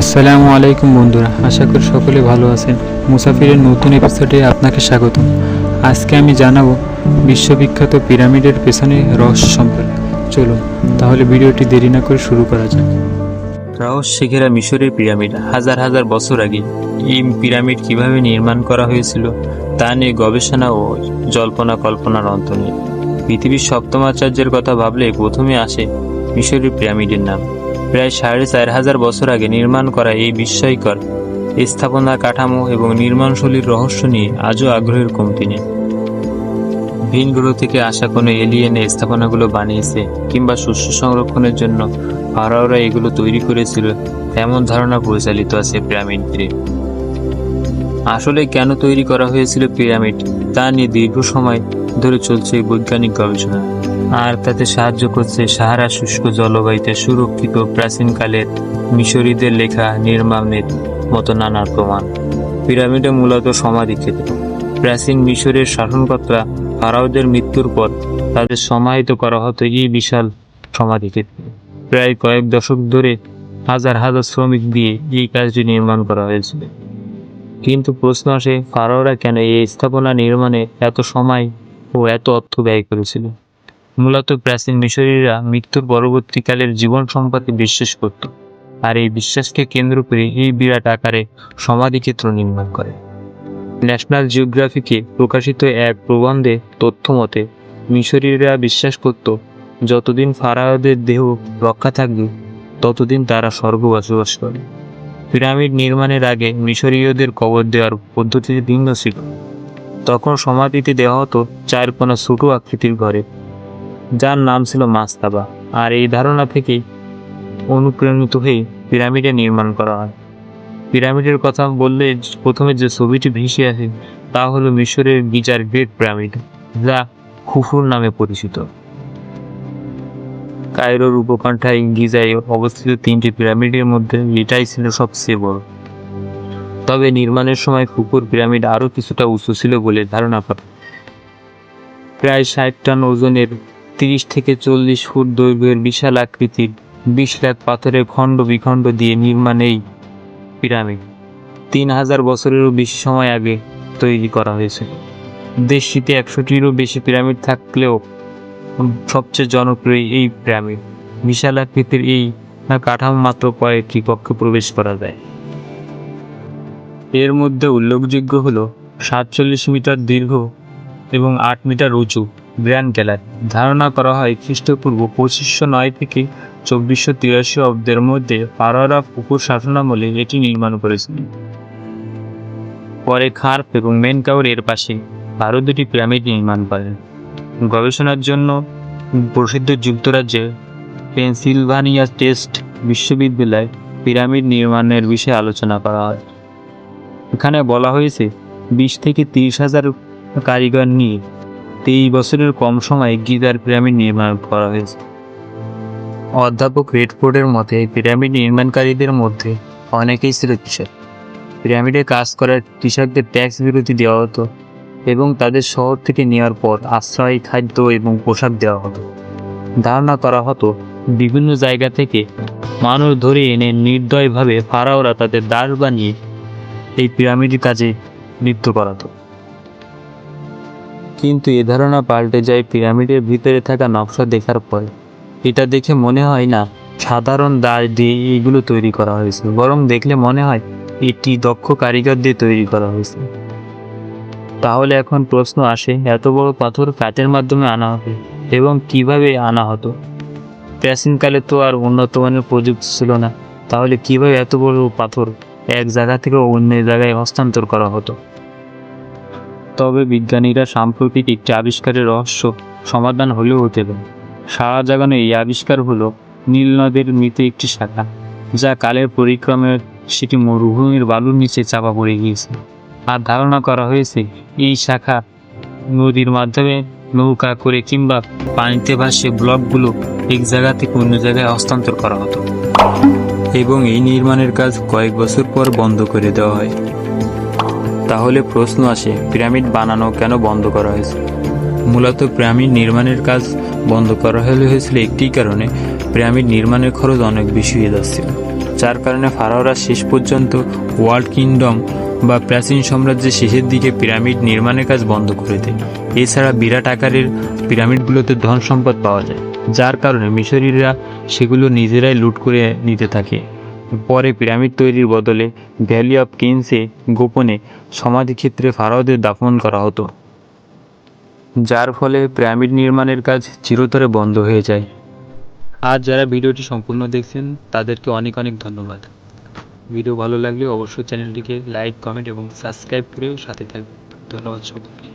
আসসালামু আলাইকুম বন্ধুরা, আশা করি সকলে ভালো আছেন। মুসাফিরের নতুন এপিসোডে আপনাকে স্বাগত আজকে আমি জানাব বিশ্ববিখ্যাত পিরামিডের পেছনে রহস্য সম্পর্কে। চলুন, তাহলে ভিডিওটি দেরি না করে শুরু করা যাক। রহস্য ঘেরা মিশরের পিরামিড হাজার হাজার বছর আগে এই পিরামিড কীভাবে নির্মাণ করা হয়েছিল তা নিয়ে গবেষণা ও জল্পনা কল্পনার অন্ত নেই। পৃথিবীর সপ্তম আচার্যের কথা ভাবলে প্রথমে আসে মিশরের পিরামিডের নাম। প্রায় সাড়ে চার হাজার বছর আগে নির্মাণ করা এই বিস্ময়কর স্থাপনা কাঠামো এবং নির্মাণশৈলীর রহস্য নিয়ে আজও আগ্রহের কমতি নেই। ভিন গ্রহ থেকে আসা কোনো এলিয়েন স্থাপনাগুলো বানিয়েছে কিংবা শস্য সংরক্ষণের জন্য ফারাওরা এগুলো তৈরি করেছিল, এমন ধারণা পরিচালিত আছে পিরামিড আসলে কেন তৈরি করা হয়েছিল পিরামিড, তা নিয়ে দীর্ঘ সময় ধরে চলছে বৈজ্ঞানিক গবেষণা। আর তাতে সাহায্য করছে সাহারা শুষ্ক জলবায়ুতে সুরক্ষিত প্রাচীনকালের মিশরীদের লেখা নির্মাণের মতো নানা প্রমাণ। পিরামিডে মূলত সমাধি ক্ষেত্র প্রাচীন মিশরের শাসনকর্তা ফারাওদের মৃত্যুর পর তাদের সমাহিত করা হতো এই বিশাল সমাধি ক্ষেত্রে প্রায় কয়েক দশক ধরে হাজার হাজার শ্রমিক দিয়ে এই কাজটি নির্মাণ করা হয়েছিল। কিন্তু প্রশ্ন আসে, ফারাওরা কেন এই স্থাপনা নির্মাণে এত সময় ও এত অর্থ ব্যয় করেছিল? মূলত প্রাচীন মিশরীরা মৃত্যুর পরবর্তীকালের জীবন সম্পত্তি বিশ্বাস করত আর এই বিশ্বাসকে কেন্দ্র করে এই বিরাট আকারে সমাধিক্ষেত্র নির্মাণ করে। ন্যাশনাল জিওগ্রাফিকে প্রকাশিত এক প্রবন্ধে তথ্য মতে, মিশরীয়রা বিশ্বাস করত, যতদিন ফারাওদের দেহ রক্ষা থাকবে, ততদিন তারা স্বর্গ বসবাস করে পিরামিড নির্মাণের আগে মিশরীয়দের কবর দেওয়ার পদ্ধতি ভিন্ন ছিল। তখন সমাধিতে দেওয়া হতো চার কোনা ছোট আকৃতির ঘরে। যার নাম ছিল মাস্তাবা। আর এই ধারণা থেকেই অনুপ্রাণিত হয়ে পিরামিডের নির্মাণ করা হয়। পিরামিডের কথা বললে প্রথমে যে ছবিটি ভেসে আসে, তা হলো মিশরের গিজার গ্রেট পিরামিড, যা খুফুর নামে পরিচিত। কায়রোর উপকণ্ঠায় গিজায় অবস্থিত তিনটি পিরামিডের মধ্যে এটাই ছিল সবচেয়ে বড়। তবে নির্মাণের সময় খুপুর পিরামিড আরও কিছুটা উঁচু ছিল বলে ধারণা হয়। প্রায় ষাট টন ওজনের তিরিশ থেকে চল্লিশ ফুট দৈর্ঘ্যের বিশাল আকৃতির বিশ লাখ পাথরের খণ্ড বিখণ্ড দিয়ে নির্মাণ এই পিরামিড। তিন হাজার বছরেরও বেশি সময় আগে তৈরি করা হয়েছে। দেশটিতে একশোটিরও বেশি পিরামিড থাকলেও সবচেয়ে জনপ্রিয় এই পিরামিড। বিশাল আকৃতির এই কাঠামো মাত্র কয়েকটি কক্ষে প্রবেশ করা যায়। এর মধ্যে উল্লেখযোগ্য হলো সাতচল্লিশ মিটার দীর্ঘ এবং আট মিটার উঁচু। গ্র্যান্ড গ্যালারি ধারণা করা হয়, খ্রিস্টপূর্ব পঁচিশশো নয় থেকে চব্বিশশো তিরাশি অব্দের মধ্যে পারোয়ারা পুকুর শাসনামলে এটি নির্মাণ করেছিলেন পরে খার্প এবং মেনকাউর এর পাশে আরও দুটি পিরামিড নির্মাণ করেন। গবেষণার জন্য প্রসিদ্ধ যুক্তরাজ্যের পেনসিলভানিয়া টেস্ট বিশ্ববিদ্যালয়ে পিরামিড নির্মাণের বিষয়ে আলোচনা করা হয়। এখানে বলা হয়েছে, বিশ থেকে তিরিশ হাজার কারিগর নিয়ে তেইশ বছরের কম সময়ে গিজার পিরামিড নির্মাণ করা হয়েছে। অধ্যাপক রেডফোর্ডের মতে পিরামিড নির্মাণকারীদের মধ্যে অনেকেই ছিল কৃষক পিরামিডে কাজ করার কৃষকদের ট্যাক্স বিরতি দেওয়া হতো এবং তাদের শহর থেকে নেওয়ার পর আশ্রয়, খাদ্য এবং পোশাক দেওয়া হতো। ধারণা করা হতো, বিভিন্ন জায়গা থেকে মানুষ ধরে এনে নির্দয়ভাবে ফারাওরা তাদের দাস বানিয়ে এই পিরামিডের কাজে নৃত্য করাতো। কিন্তু এ ধারণা পাল্টে যায় পিরামিডের ভিতরে থাকা নকশা দেখার পর। এটা দেখে মনে হয় না, সাধারণ দাস দিয়ে এগুলো তৈরি করা হয়েছে, বরং দেখলে মনে হয় এটি দক্ষ কারিগর দিয়ে তৈরি করা হয়েছে। তাহলে এখন প্রশ্ন আসে, এত বড় পাথর কাঠের মাধ্যমে আনা হবে এবং কীভাবে আনা হতো? প্রাচীনকালে তো আর উন্নত মানের প্রযুক্তি ছিল না, তাহলে কীভাবে এত বড় পাথর এক জায়গা থেকে অন্য জায়গায় হস্তান্তর করা হতো? তবে বিজ্ঞানীরা সাম্প্রতিক একটি আবিষ্কারের রহস্য সমাধান হলেও হতে পারে। সারা জাগানো এই আবিষ্কার হলো নীল নদের মৃত একটি শাখা, যা কালের পরিক্রমে সেটি মরুভূমির বালুর নিচে চাপা পড়ে গিয়েছে। আর ধারণা করা হয়েছে, এই শাখা নদীর মাধ্যমে নৌকা করে কিংবা পানিতে ভাসে ব্লকগুলো এক জায়গা থেকে অন্য জায়গায় হস্তান্তর করা হতো। এবং এই নির্মাণের কাজ কয়েক বছর পর বন্ধ করে দেওয়া হয়। তাহলে প্রশ্ন আসে, পিরামিড বানানো কেন বন্ধ করা হয়েছে? মূলত পিরামিড নির্মাণের কাজ বন্ধ করা হয়েছিল একটি কারণে, পিরামিড নির্মাণের খরচ অনেক বেশি হয়ে যাচ্ছিল। যার কারণে ফারাওরা শেষ পর্যন্ত ওয়ার্ল্ড কিংডম বা প্রাচীন সাম্রাজ্যের শেষের দিকে পিরামিড নির্মাণের কাজ বন্ধ করে দেয়। এছাড়া বিরাট আকারের পিরামিডগুলোতে ধন সম্পদ পাওয়া যায়, যার কারণে মিশরীয়রা সেগুলো নিজেরাই লুট করে নিতে থাকে। পরে পিরামিড তৈরির বদলে ভ্যালি অফ কিংসে গোপনে সমাধিক্ষেত্রে ফারাওদের দাফন করা হতো। যার ফলে পিরামিড নির্মাণের কাজ চিরতরে বন্ধ হয়ে যায়। আর যারা ভিডিওটি সম্পূর্ণ দেখছেন, তাদেরকে অনেক অনেক ধন্যবাদ। ভিডিও ভালো লাগলে অবশ্যই চ্যানেলটিকে লাইক, কমেন্ট এবং সাবস্ক্রাইব করেও সাথে থাকবেন। ধন্যবাদ সকলকে।